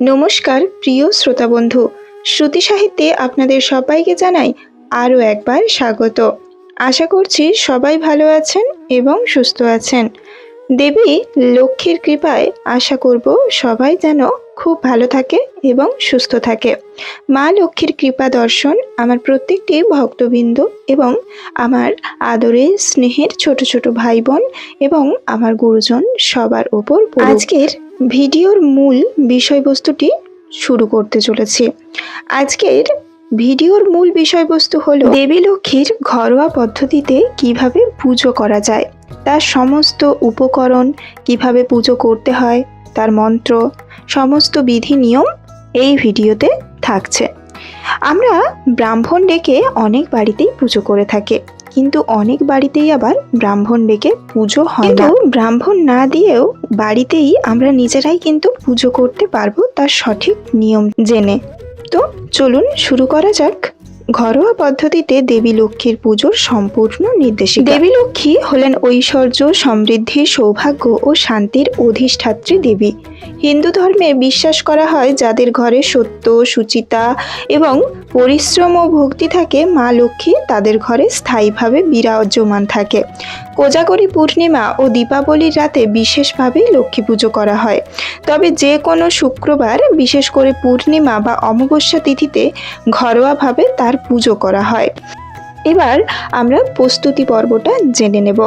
নমস্কার, প্রিয় শ্রোতা বন্ধু শ্রুতি সাহিত্যে আপনাদের সবাইকে জানাই আরও একবার স্বাগত। আশা করছি সবাই ভালো আছেন এবং সুস্থ আছেন। দেবী লক্ষ্মীর কৃপায় আশা করব সবাই যেন খুব ভালো থাকে এবং সুস্থ থাকে। মা লক্ষ্মীর কৃপা দর্শন আমার প্রত্যেকটি ভক্তবৃন্দ এবং আমার আদরের স্নেহের ছোট ছোট ভাই বোন এবং আমার গুরুজন সবার ওপর আজকের ভিডিওর মূল বিষয়বস্তুটি শুরু করতে চলেছি। আজকের ভিডিওর মূল বিষয়বস্তু হলো দেবী লক্ষ্মীর ঘরোয়া পদ্ধতিতে কীভাবে পুজো করা যায়, তার সমস্ত উপকরণ কীভাবে পুজো করতে হয়, তার মন্ত্র, সমস্ত বিধি নিয়ম এই ভিডিওতে থাকছে। আমরা ব্রাহ্মণ ডেকে অনেক বাড়িতেই পুজো করে থাকে। কিন্তু অনেক বাড়িতেই আবার ব্রাহ্মণ ডেকে পুজো হয় না। ব্রাহ্মণ না দিয়েও বাড়িতেই আমরা নিজেরাই কিন্তু পুজো করতে পারব তার সঠিক নিয়ম জেনে। তো চলুন শুরু করা যাক। ঘরোয়া পদ্ধতিতে দেবী লক্ষ্মীর পুজোর সম্পূর্ণ নির্দেশিকা। দেবী লক্ষ্মী হলেন ঐশ্বর্য, সমৃদ্ধি, সৌভাগ্য ও শান্তির অধিষ্ঠাত্রী দেবী। হিন্দু ধর্মে বিশ্বাস করা হয় যাদের ঘরে সত্য, সুচিতা এবং পরিশ্রম ও ভক্তি থাকে, মা লক্ষ্মী তাদের ঘরে স্থায়ীভাবে বিরাজমান থাকে। কোজাগরী পূর্ণিমা ও দীপাবলির রাতে বিশেষভাবে লক্ষ্মী পুজো করা হয়। তবে যে কোনো শুক্রবার, বিশেষ করে পূর্ণিমা বা অমাবস্যা তিথিতে ঘরোয়াভাবে তার পুজো করা হয়। এবার আমরা প্রস্তুতি পর্বটা জেনে নেব।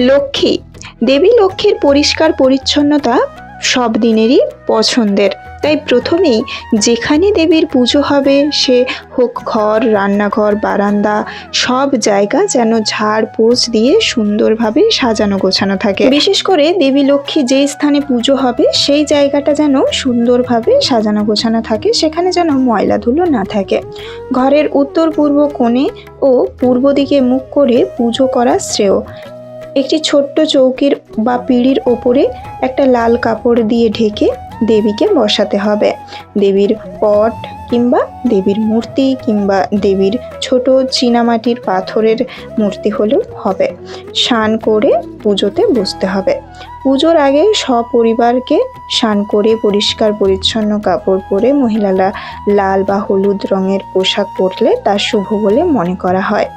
লক্ষ্মী, দেবী লক্ষ্মীর পরিষ্কার পরিচ্ছন্নতা সব দিনেরই পছন্দের। তাই প্রথমেই যেখানে দেবীর পুজো হবে, সে হোক ঘর, রান্নাঘর, বারান্দা, সব জায়গা যেন ঝাড় পোছ দিয়ে সুন্দরভাবে সাজানো গোছানো থাকে। বিশেষ করে দেবী লক্ষ্মী যে স্থানে পুজো হবে, সেই জায়গাটা যেন সুন্দরভাবে সাজানো গোছানো থাকে, সেখানে যেন ময়লা ধুলো না থাকে। ঘরের উত্তর পূর্ব কোণে ও পূর্ব দিকে মুখ করে পুজো করা শ্রেয়। একটি ছোট্ট চৌকির বা পিঁড়ির ওপরে একটা লাল কাপড় দিয়ে ঢেকে দেবীকে বসাতে হবে। দেবীর পট কিংবা দেবীর মূর্তি কিংবা দেবীর ছোট চীনামাটির পাথরের মূর্তি হলেও হবে। স্নান করে পুজোতে বসতে হবে। পুজোর আগে সপরিবারকে স্নান করে পরিষ্কার পরিচ্ছন্ন কাপড় পরে মহিলারা লাল বা হলুদ রঙের পোশাক পরলে তা শুভ বলে মনে করা হয়।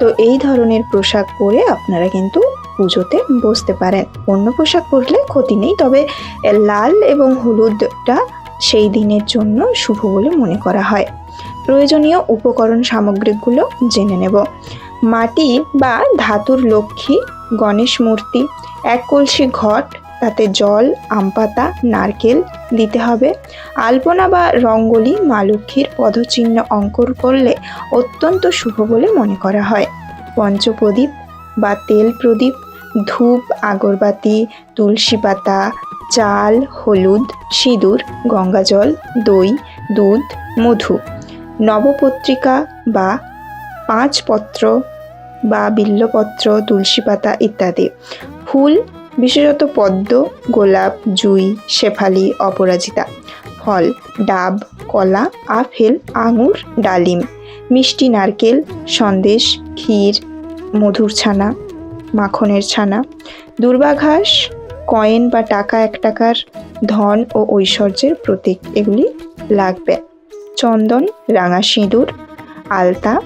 তো এই ধরনের পোশাক পরে আপনারা কিন্তু পুজোতে বসতে পারেন অন্য পোশাক পরলে ক্ষতি নেই, তবে লাল এবং হলুদটা সেই দিনের জন্য শুভ বলে মনে করা হয়। প্রয়োজনীয় উপকরণ সামগ্রীগুলো জেনে নেব। মাটি বা ধাতুর লক্ষ্মী, গণেশ মূর্তি, এক কলসি ঘট, তাতে জল, আমপাতা, নারকেল দিতে হবে। আলপনা বা রঙ্গোলি মা লক্ষ্মীর পদচিহ্ন অঙ্কন করলে অত্যন্ত শুভ বলে মনে করা হয়। পঞ্চপ্রদীপ বা তেল প্রদীপ ধূপ, আগরবাতি, তুলসী পাতা, চাল, হলুদ, সিঁদুর, গঙ্গাজল, দই, দুধ, মধু। নবপত্রিকা বা পাঁচপত্র বা বিল্লপত্র, তুলসী পাতা ইত্যাদি। ফুল, বিশেষত পদ্ম, গোলাপ, জুই, শেফালি, অপরাজিতা। ফল, ডাব, কলা, আপেল, আঙুর, ডালিম। মিষ্টি, নারকেল, সন্দেশ, ক্ষীর, মধুর ছানা। মাখনের ছানা। দুর্বাঘাস, কয়েন বা টাকা এক টাকার ধন ও ঐশ্বর্যের প্রতীক এগুলি লাগবে। চন্দন, রাঙা সিঁদুর, আলতা,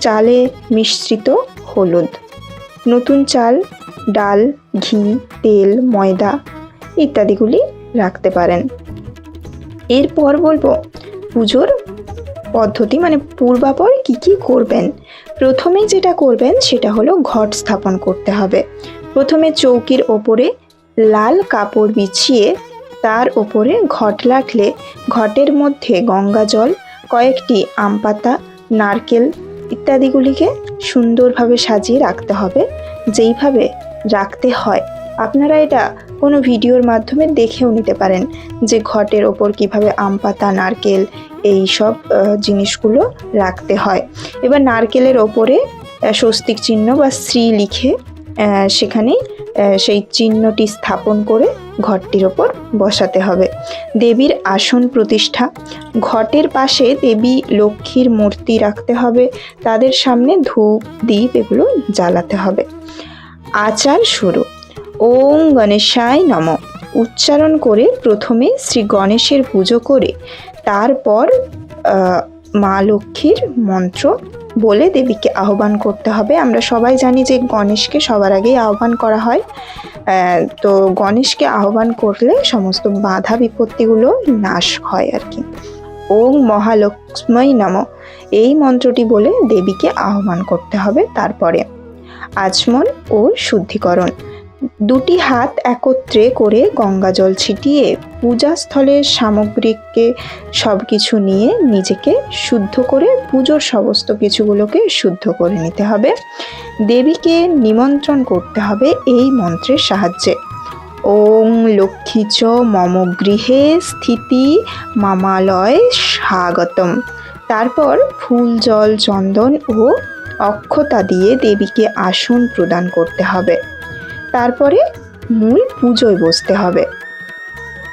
চালে মিশ্রিত হলুদ। নতুন চাল, ডাল, ঘি, তেল, ময়দা ইত্যাদিগুলি রাখতে পারেন। এরপর বলব, পুজোর পদ্ধতি মানে পূর্বাপর কি কি করবেন? প্রথমে যেটা করবেন সেটা হলো ঘট স্থাপন করতে হবে। প্রথমে চৌকির ওপরে লাল কাপড় বিছিয়ে তার ওপরে ঘট রাখলে ঘটের মধ্যে গঙ্গা জল, কয়েকটি আম পাতা নারকেল ইত্যাদিগুলিকে সুন্দরভাবে সাজিয়ে রাখতে হবে। যেইভাবে রাখতে হয়। আপনারা এটা কোনো ভিডিওর মাধ্যমে দেখেও নিতে পারেন যে ঘটের ওপর কীভাবে আম পাতা, নারকেল এই সব জিনিসগুলো রাখতে হয়। এবার নারকেলের ওপরে স্বস্তিক চিহ্ন বা শ্রী লিখে সেখানে সেই চিহ্নটি স্থাপন করে ঘরটির ওপর বসাতে হবে। দেবীর আসন প্রতিষ্ঠা। ঘটের পাশে দেবী লক্ষ্মীর মূর্তি রাখতে হবে। তাদের সামনে ধূপ দ্বীপ এগুলো জ্বালাতে হবে। আচার শুরু। ওম গণেশায় নম। উচ্চারণ করে প্রথমে শ্রী গণেশের পুজো করে, তারপর মা লক্ষ্মীর মন্ত্র বলে দেবীকে আহ্বান করতে হবে। আমরা সবাই জানি যে গণেশকে সবার আগেই আহ্বান করা হয়। তো গণেশকে আহ্বান করলে সমস্ত বাধা বিপত্তিগুলো নাশ হয় আর কি। ওং মহালক্ষ্মী নম। এই মন্ত্রটি বলে দেবীকে আহ্বান করতে হবে। তারপরে আচমন ও শুদ্ধিকরণ। দুটি হাত একত্রে করে গঙ্গা জল ছিটিয়ে পূজাস্থলের সামগ্রিককে সব কিছু নিয়ে নিজেকে শুদ্ধ করে পুজোর সমস্ত কিছুগুলোকে শুদ্ধ করে নিতে হবে। দেবীকে নিমন্ত্রণ করতে হবে এই মন্ত্রের সাহায্যে। ওং লক্ষ্মী চ মম গৃহে স্থিতি মামালয় স্বাগতম। তারপর ফুল, জল, চন্দন ও অক্ষতা দিয়ে দেবীকে আসন প্রদান করতে হবে। তারপরে মূল পুজোয় বসতে হবে।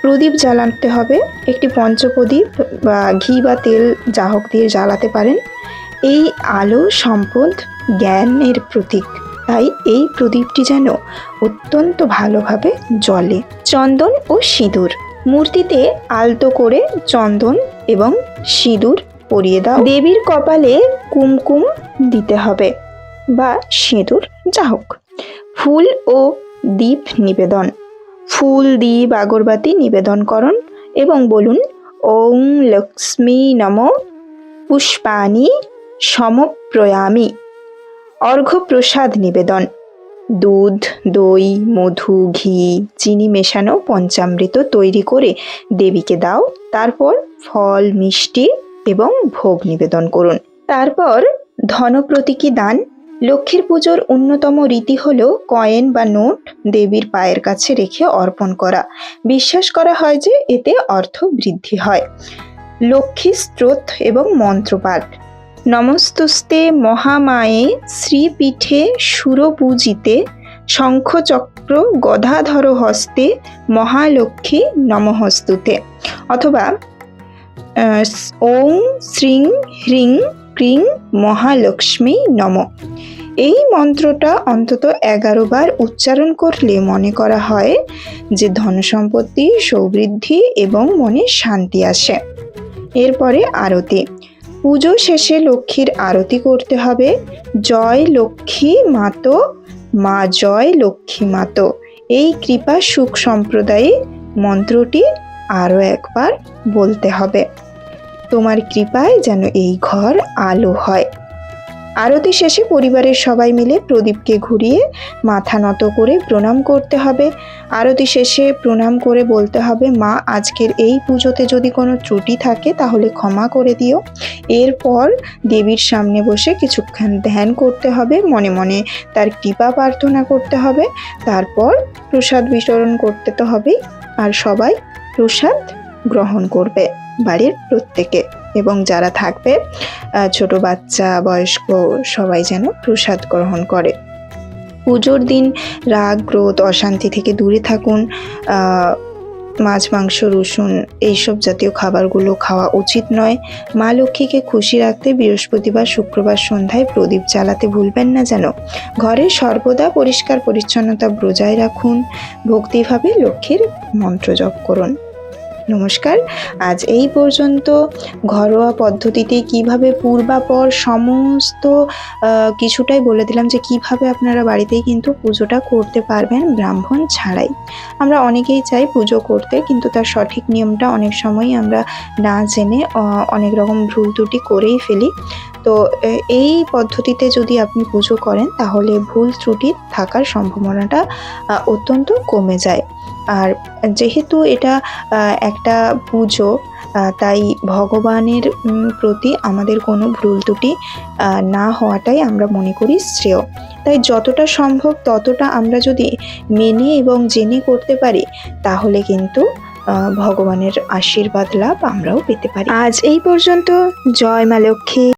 প্রদীপ জ্বালাতে হবে, একটি পঞ্চপ্রদীপ বা ঘি বা তেল যা হোক দিয়ে জ্বালাতে পারেন। এই আলো সম্পদ জ্ঞানের প্রতীক, তাই এই প্রদীপটি যেন অত্যন্ত ভালোভাবে জ্বলে। চন্দন ও সিঁদুর, মূর্তিতে আলতো করে চন্দন এবং সিঁদুর পরিয়ে দাও। দেবীর কপালে কুমকুম দিতে হবে বা সিঁদুর যা হোক ফুল ও দীপ নিবেদন। ফুল দ্বীপ আগরবাতি নিবেদন করুন এবং বলুন, ওং লক্ষ্মী নম পুষ্পাণি সমপ্রয়ামি। অর্ঘ্য প্রসাদ নিবেদন। দুধ, দই, মধু, ঘি, চিনি মেশানো পঞ্চামৃত তৈরি করে দেবীকে দাও। তারপর ফল, মিষ্টি এবং ভোগ নিবেদন করুন। তারপর ধনপ্রতীকী দান লক্ষ্মীর পুজোর অন্যতম রীতি হলো কয়েন বা নোট দেবীর পায়ের কাছে রেখে অর্পণ করা। বিশ্বাস করা হয় যে এতে অর্থ বৃদ্ধি হয়। লক্ষ্মী স্ত্রোত এবং মন্ত্রপাঠ। নমস্তুস্তে মহামায়ে শ্রীপীঠে সুরপূজিতে শঙ্খচক্র গদাধর হস্তে মহালক্ষ্মী নমহস্তুতে অথবা ওং, শ্রীং, হ্রিং ক্রিং মহালক্ষ্মী নম। এই মন্ত্রটা অন্তত এগারো বার উচ্চারণ করলে মনে করা হয় যে ধনসম্পত্তি, সৌবৃদ্ধি এবং মনে শান্তি আসে। এরপরে আরতি। পুজো শেষে লক্ষ্মীর আরতি করতে হবে। জয় লক্ষ্মী মাতো, মা জয় লক্ষ্মী মাতো। এই কৃপা সুখ সম্প্রদায়ে মন্ত্রটি আরও একবার বলতে হবে। তোমার কৃপায় যেন এই ঘর আলো হয়। আরতি শেষে পরিবারের সবাই মিলে প্রদীপকে ঘুরিয়ে মাথা নত করে প্রণাম করতে হবে। আরতি শেষে প্রণাম করে বলতে হবে, মা, আজকের এই পুজোতে যদি কোনো ত্রুটি থাকে তাহলে ক্ষমা করে দিও। এরপর দেবীর সামনে বসে কিছুক্ষণ ধ্যান করতে হবে, মনে মনে তার কৃপা প্রার্থনা করতে হবে। তারপর প্রসাদ বিতরণ করতে তো হবেই, আর সবাই প্রসাদ গ্রহণ করবে। বাড়ির প্রত্যেকে। এবং যারা থাকবে ছোট বাচ্চা, বয়স্ক, সবাই যেন প্রসাদ গ্রহণ করে। পুজোর দিন রাগ, ক্রোধ, অশান্তি থেকে দূরে থাকুন। মাছ, মাংস, রসুন, এইসব জাতীয় খাবারগুলো খাওয়া উচিত নয়। মা লক্ষ্মীকে খুশি রাখতে বৃহস্পতিবার, শুক্রবার সন্ধ্যায় প্রদীপ জ্বালাতে ভুলবেন না যেন। ঘরে সর্বদা পরিষ্কার পরিচ্ছন্নতা বজায় রাখুন। ভক্তিভাবে লক্ষ্মীর মন্ত্র জপ করুন। নমস্কার। আজ এই পর্যন্ত ঘরোয়া পদ্ধতিতে কীভাবে পূর্বাপর সমস্ত কিছুটাই বলে দিলাম যে কীভাবে আপনারা বাড়িতেই কিন্তু পুজোটা করতে পারবেন ব্রাহ্মণ ছাড়াই। আমরা অনেকেই চাই পুজো করতে, কিন্তু তার সঠিক নিয়মটা অনেক সময় আমরা না জেনে অনেক রকম ভুল ত্রুটি করেই ফেলি। তো এই পদ্ধতিতে যদি আপনি পুজো করেন, তাহলে ভুল ত্রুটি থাকার সম্ভাবনাটা অত্যন্ত কমে যায়। আর যেহেতু এটা একটা পুজো তাই ভগবানের প্রতি আমাদের কোনো ভুল ত্রুটি না হওয়াটাই আমরা মনে করি শ্রেয়। তাই যতটা সম্ভব ততটা আমরা যদি মেনে এবং জেনে করতে পারি, তাহলে কিন্তু ভগবানের আশীর্বাদ লাভ আমরাও পেতে পারি। আজ এই পর্যন্ত। জয় মা লক্ষ্মী।